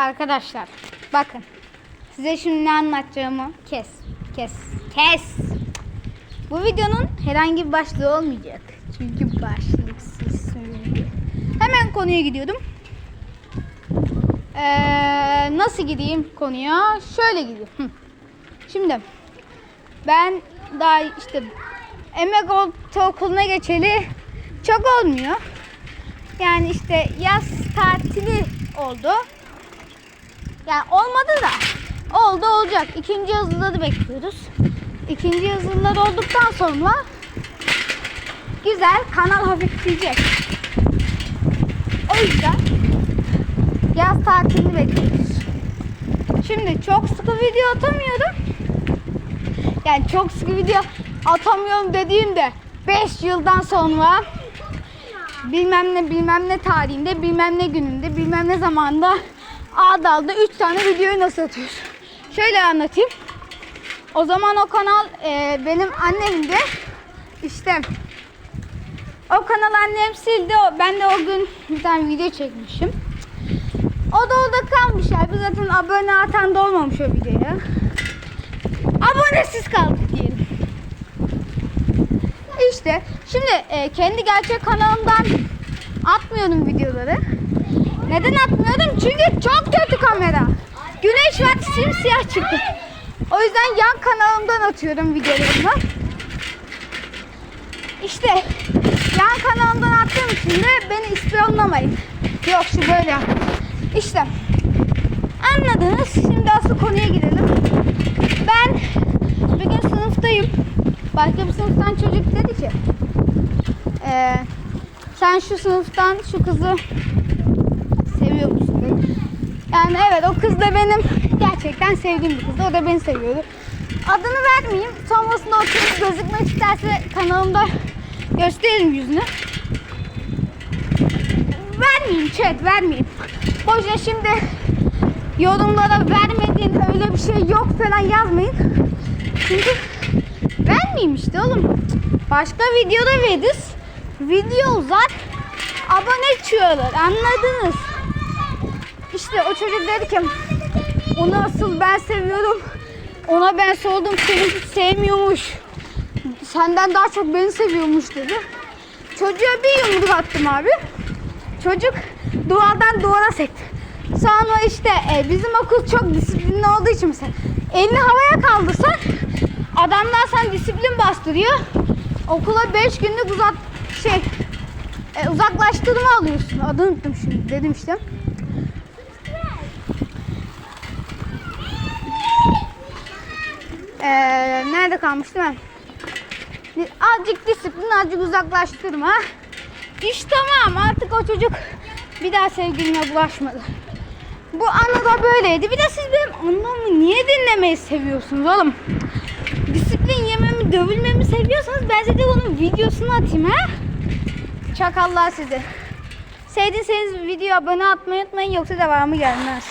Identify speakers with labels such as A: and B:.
A: Arkadaşlar bakın. Size şimdi ne anlatacağımı kes. Kes. Kes. Bu videonun herhangi bir başlığı olmayacak. Çünkü başlıksız video. Hemen konuya gidiyordum. Ee, nasıl gideyim konuya? Şöyle gideyim. Şimdi ben daha işte emek ortaokuluna geçeli çok olmuyor. Yani işte yaz tatili oldu. Yani olmadı da oldu olacak. İkinci yazıları bekliyoruz. İkinci yazılar olduktan sonra güzel kanal hafifleyecek. O yüzden yaz tatilini bekliyoruz. Şimdi çok sıkı video atamıyorum. Yani çok sıkı video atamıyorum dediğimde 5 yıldan sonra bilmem ne bilmem ne tarihinde bilmem ne gününde bilmem ne zamanda A dalda 3 tane videoyu nasıl atıyoruz? Şöyle anlatayım. O zaman o kanal e, benim annemde işte o kanal annem sildi. Ben de o gün bir tane video çekmişim. O da orada kalmış abi. Zaten abone atan da olmamış o videoya. Abonesiz kaldık diyelim. İşte şimdi e, kendi gerçek kanalımdan atmıyorum videoları. Neden atmıyorum? Çünkü çok kötü kamera. Güneş var simsiyah çıktı. O yüzden yan kanalımdan atıyorum videolarımı. İşte yan kanalımdan attığım için de beni ispiyonlamayın. Yok şu böyle. İşte anladınız. Şimdi asıl konuya girelim. Ben bugün sınıftayım. Başka bir sınıftan çocuk dedi ki "Ee, sen şu sınıftan şu kızı. Yani evet o kız da benim gerçekten sevdiğim bir kızdı. O da beni seviyordu. Adını vermeyeyim. Sonrasında o kız gözükmek isterse kanalımda gösteririm yüzünü. Vermeyeyim chat vermeyeyim. Boşuna şimdi yorumlara vermediğin öyle bir şey yok falan yazmayın. Çünkü vermeyeyim işte oğlum. Başka videoda veririz. Video uzar. Abone çıkıyorlar. Anladınız? İşte o çocuk dedi ki onu asıl ben seviyorum. Ona ben sordum seni hiç sevmiyormuş. Senden daha çok beni seviyormuş dedi. Çocuğa bir yumruk attım abi. Çocuk duvardan duvara sekti. Sonra işte e, bizim okul çok disiplinli olduğu için mesela elini havaya kaldırsan adamlar sen disiplin bastırıyor. Okula 5 günlük uzak şey e, uzaklaştırma alıyorsun. Adını unuttum şimdi dedim işte. Ee, nerede kalmıştım ben? Azıcık disiplin, azıcık uzaklaştırma. İş tamam artık o çocuk bir daha sevgiline bulaşmadı. Bu anı da böyleydi. Bir de siz benim anlamı niye dinlemeyi seviyorsunuz oğlum? Disiplin yememi, dövülmemi seviyorsanız ben size onun videosunu atayım ha? Çakallar sizi. Sevdiyseniz video abone atmayı unutmayın yoksa devamı gelmez.